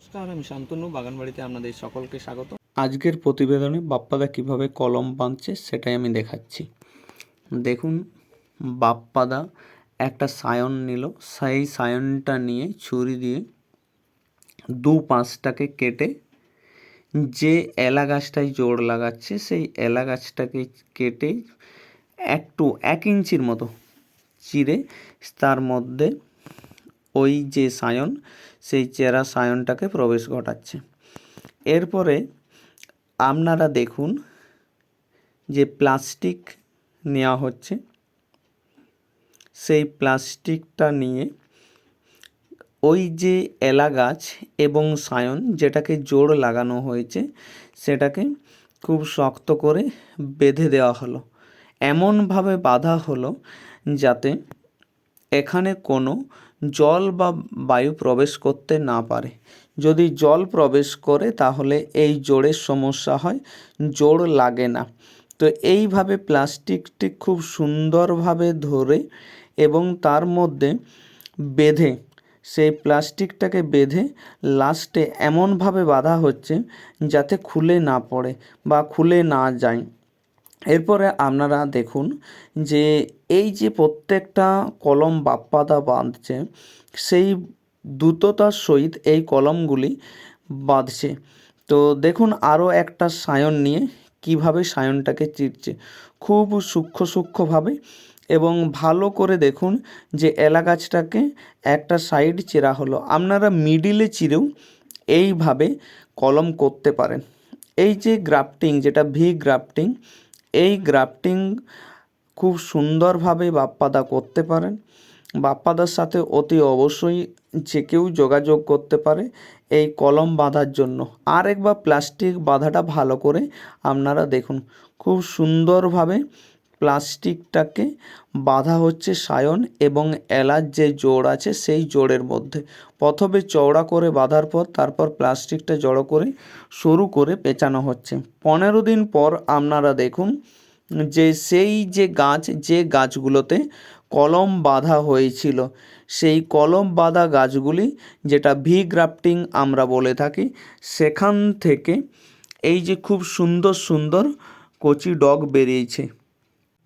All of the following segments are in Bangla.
নমস্কার, আমি শান্তনু, বাগানবাড়িতে আপনাদের সকলকে স্বাগত। আজকের প্রতিবেদনে বাপ্পাদা কীভাবে কলম বাঁধছে সেটাই আমি দেখাচ্ছি। দেখুন, বাপ্পাদা একটা সায়ন নিল, সেই সায়নটা নিয়ে ছুরি দিয়ে দু পাঁচটাকে কেটে যে এলা গাছটায় জোড় লাগাচ্ছে, সেই এলা গাছটাকে কেটে একটু এক ইঞ্চির মতো চিরে তার মধ্যে ওই যে সায়ন, সেই চেরা সায়নটাকে প্রবেশ ঘটাচ্ছে। এরপরে আপনারা দেখুন যে প্লাস্টিক নেওয়া হচ্ছে। সেই প্লাস্টিকটা নিয়ে ওই যে এলা গাছ এবং সায়ন যেটাকে জোড় লাগানো হয়েছে, সেটাকে খুব শক্ত করে বেঁধে দেওয়া হলো। এমনভাবে বাঁধা হলো যাতে এখানে কোনো জল বা বায়ু প্রবেশ করতে না পারে। যদি জল প্রবেশ করে, তাহলে এই জোড়ের সমস্যা হয়। জোড় লাগে না। তো এইভাবে প্লাস্টিকটি খুব সুন্দরভাবে ধরে এবং তার মধ্যে বেঁধে, সেই প্লাস্টিকটাকে বেঁধে লাস্টে এমনভাবে বাঁধা হচ্ছে যাতে খুলে না পড়ে বা খুলে না যায়। এরপরে আপনারা দেখুন যে এই যে প্রত্যেকটা কলম বাপ্পাদা বাঁধছে, সেই দ্রুততার সহিত এই কলমগুলি বাঁধছে। তো দেখুন আরও একটা সায়ন নিয়ে কীভাবে সায়নটাকে চিরছে। খুব সূক্ষ্ম সূক্ষ্মভাবে এবং ভালো করে দেখুন যে এলা গাছটাকে একটা সাইড চেরা হলো। আপনারা মিডিলে চিরেও এইভাবে কলম করতে পারেন। এই যে গ্রাফটিং, যেটা ভি গ্রাফটিং এই গ্রাফটিং খুব সুন্দরভাবে বাপ্পাদা করতে পারেন। বাপ্পাদার সাথে অতি অবশ্যই যে কেউ যোগাযোগ করতে পারে এই কলম বাঁধার জন্য। আর একবার প্লাস্টিক বাঁধাটা ভালো করে আপনারা দেখুন, খুব সুন্দরভাবে প্লাস্টিকটাকে বাঁধা হচ্ছে সায়ন এবং এলাচ যে জোড় আছে সেই জোড়ের মধ্যে। প্রথমে চওড়া করে বাঁধার পর তারপর প্লাস্টিকটা জড়ো করে সরু করে পেঁচানো হচ্ছে। পনেরো দিন পর আপনারা দেখুন যে সেই যে গাছ, যে গাছগুলোতে কলম বাঁধা হয়েছিল, সেই কলম বাঁধা গাছগুলি যেটা ভি গ্রাফটিং আমরা বলে থাকি, সেখান থেকে এই যে খুব সুন্দর সুন্দর কচি ডগ বেরিয়েছে।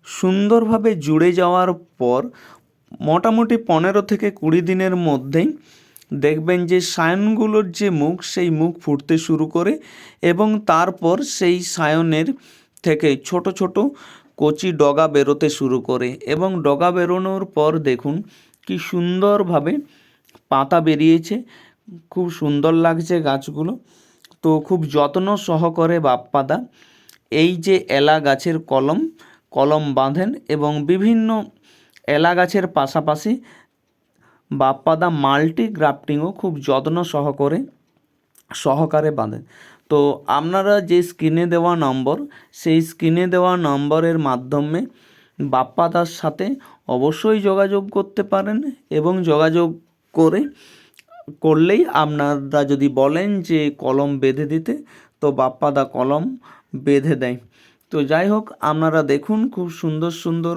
সুন্দরভাবে জুড়ে যাওয়ার পর মোটামুটি পনেরো থেকে কুড়ি দিনের মধ্যেই দেখবেন যে সায়নগুলোর যে মুখ, সেই মুখ ফুটতে শুরু করে এবং তারপর সেই সায়নের থেকে ছোট ছোট কচি ডগা বেরোতে শুরু করে এবং ডগা বেরোনোর পর দেখুন কি সুন্দরভাবে পাতা বেরিয়েছে, খুব সুন্দর লাগছে গাছগুলো। তো খুব যত্ন সহকারে বাপ্পাদা, এই যে এলা গাছের কলম কলম বাঁধেন এবং বিভিন্ন এলা গাছের পাশাপাশি বাপ্পাদা মাল্টি গ্রাফটিংও খুব যত্ন সহকারে সহকারে বাঁধেন। তো আপনারা যে স্ক্রিনে দেওয়া নম্বর, সেই স্ক্রিনে দেওয়া নম্বরের মাধ্যমে বাপ্পাদার সাথে অবশ্যই যোগাযোগ করতে পারেন এবং যোগাযোগ করে, করলেই আপনারা যদি বলেন যে কলম বেঁধে দিতে, তো বাপ্পাদা কলম বেঁধে দেয়। তো যাই হোক, আপনারা দেখুন খুব সুন্দর সুন্দর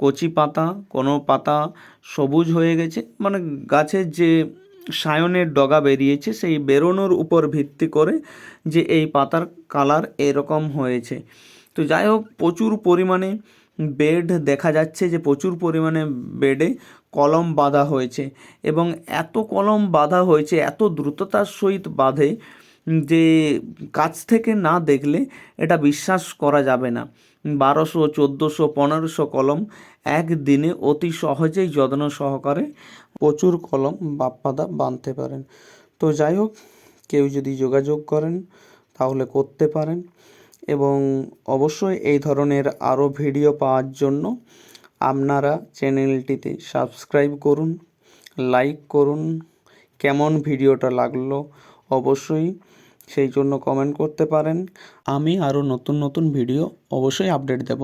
কচি পাতা, কোনো পাতা সবুজ হয়ে গেছে। মানে গাছের যে সায়নের ডগা বেরিয়েছে, সেই বেরোনোর উপর ভিত্তি করে যে এই পাতার কালার এরকম হয়েছে। তো যাই হোক, প্রচুর পরিমাণে বেড দেখা যাচ্ছে যে প্রচুর পরিমাণে বেডে কলম বাঁধা হয়েছে। এবং এত কলম বাঁধা হয়েছে, এত দ্রুততার সহিত বাঁধে যে কাছ থেকে না দেখলে এটা বিশ্বাস করা যাবে না। বারোশো, চোদ্দোশো, পনেরোশো কলম একদিনে অতি সহজেই যত্ন সহকারে প্রচুর কলম বাপ্পাদা বাঁধতে পারেন। তো যাই হোক, কেউ যদি যোগাযোগ করেন তাহলে করতে পারেন এবং অবশ্যই এই ধরনের আরও ভিডিও পাওয়ার জন্য আপনারা চ্যানেলটিতে সাবস্ক্রাইব করুন, লাইক করুন। কেমন ভিডিওটা লাগল অবশ্যই সেই জন্য কমেন্ট করতে পারেন। আমি আরও নতুন নতুন ভিডিও অবশ্যই আপডেট দেব।